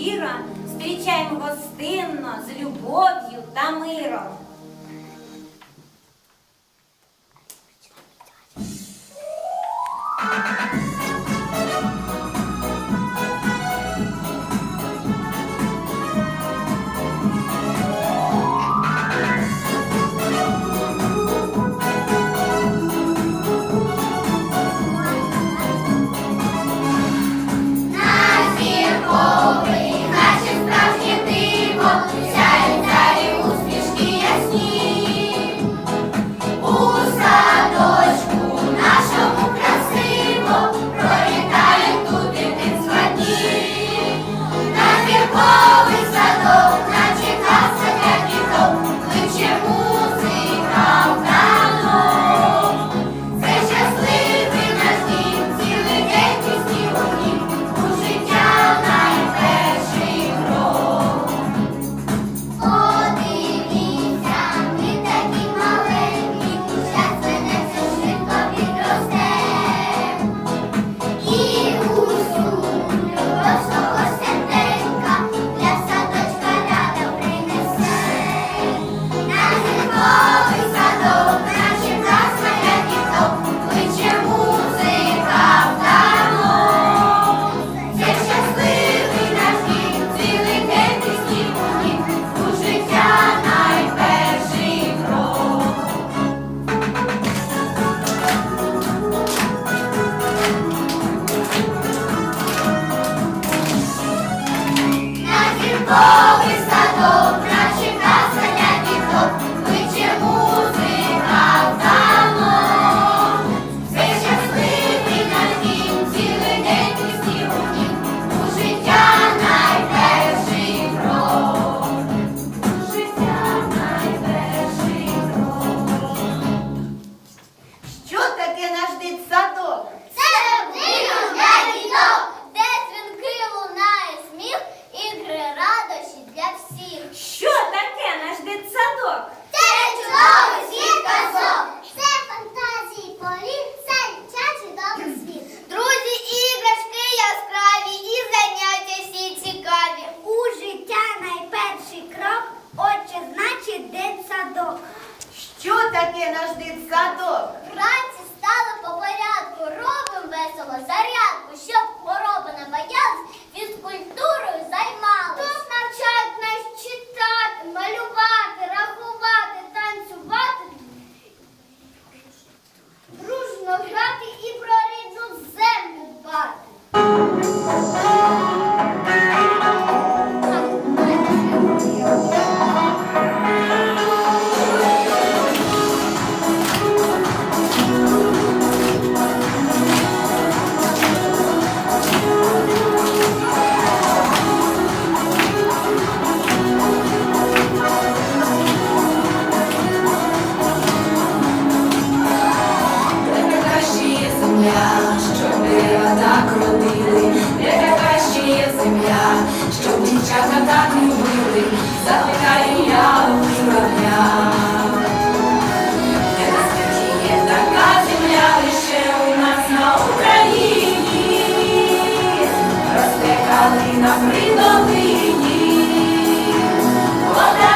щиро, зустрічаємо гостинно з любов'ю та миром. Калина при долині, вода.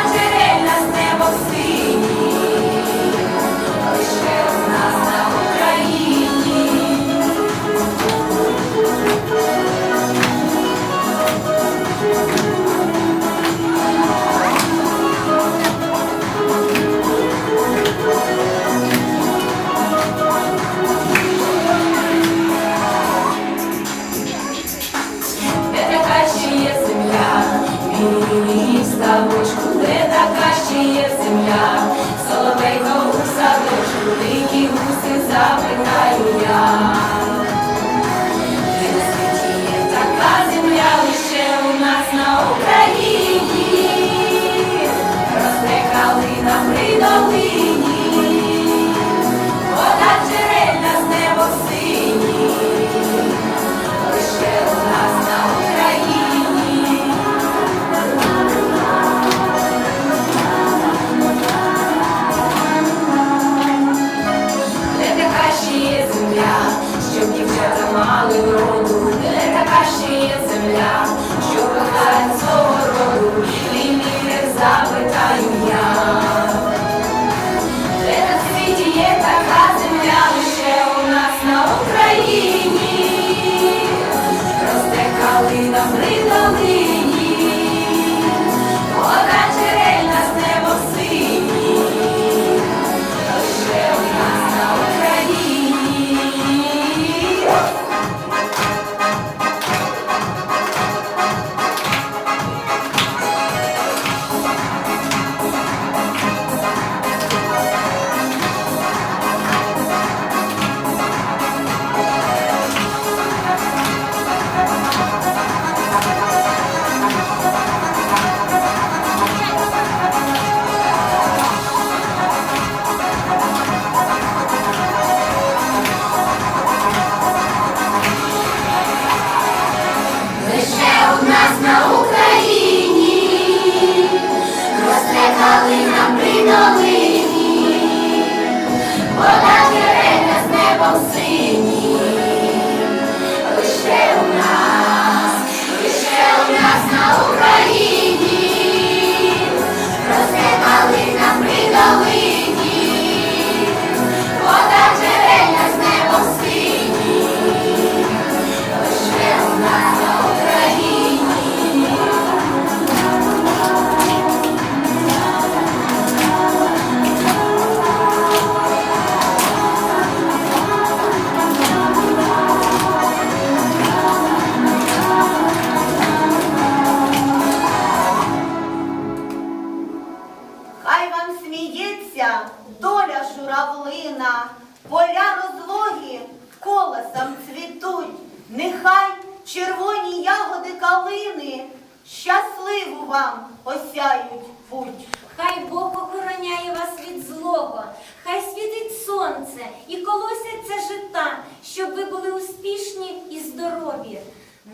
осяють путь. Хай Бог охороняє вас від злого, хай світить сонце і колосяться жита, щоб ви були успішні і здорові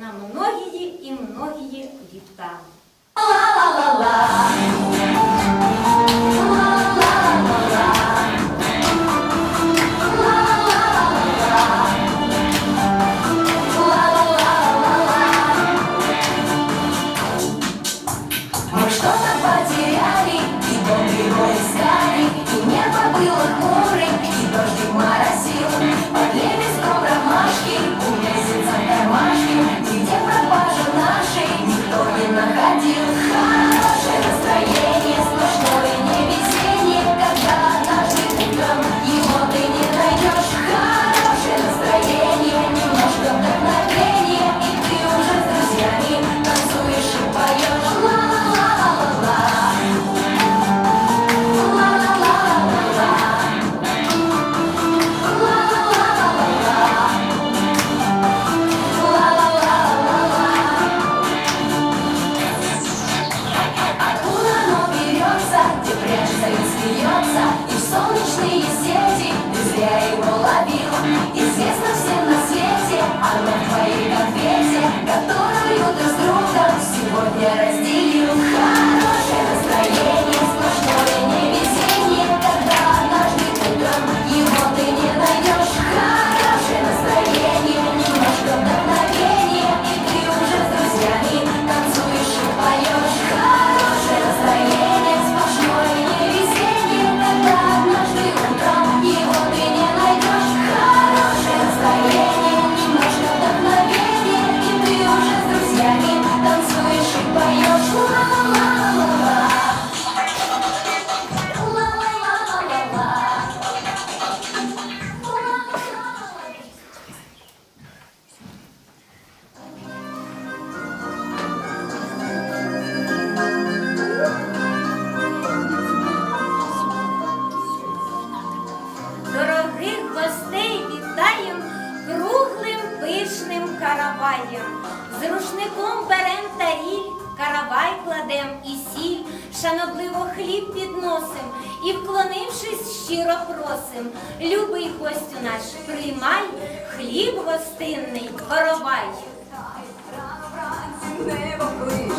на многії і многії літа. Ла-ла-ла-ла! кладем і сіль, шанобливо хліб підносим і, вклонившись, щиро просим. Любий гостю наш, приймай хліб гостинний, воровай. Небо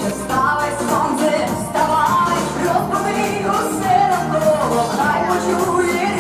вставай сонце, вставай, розпові усе навколо, хай почує.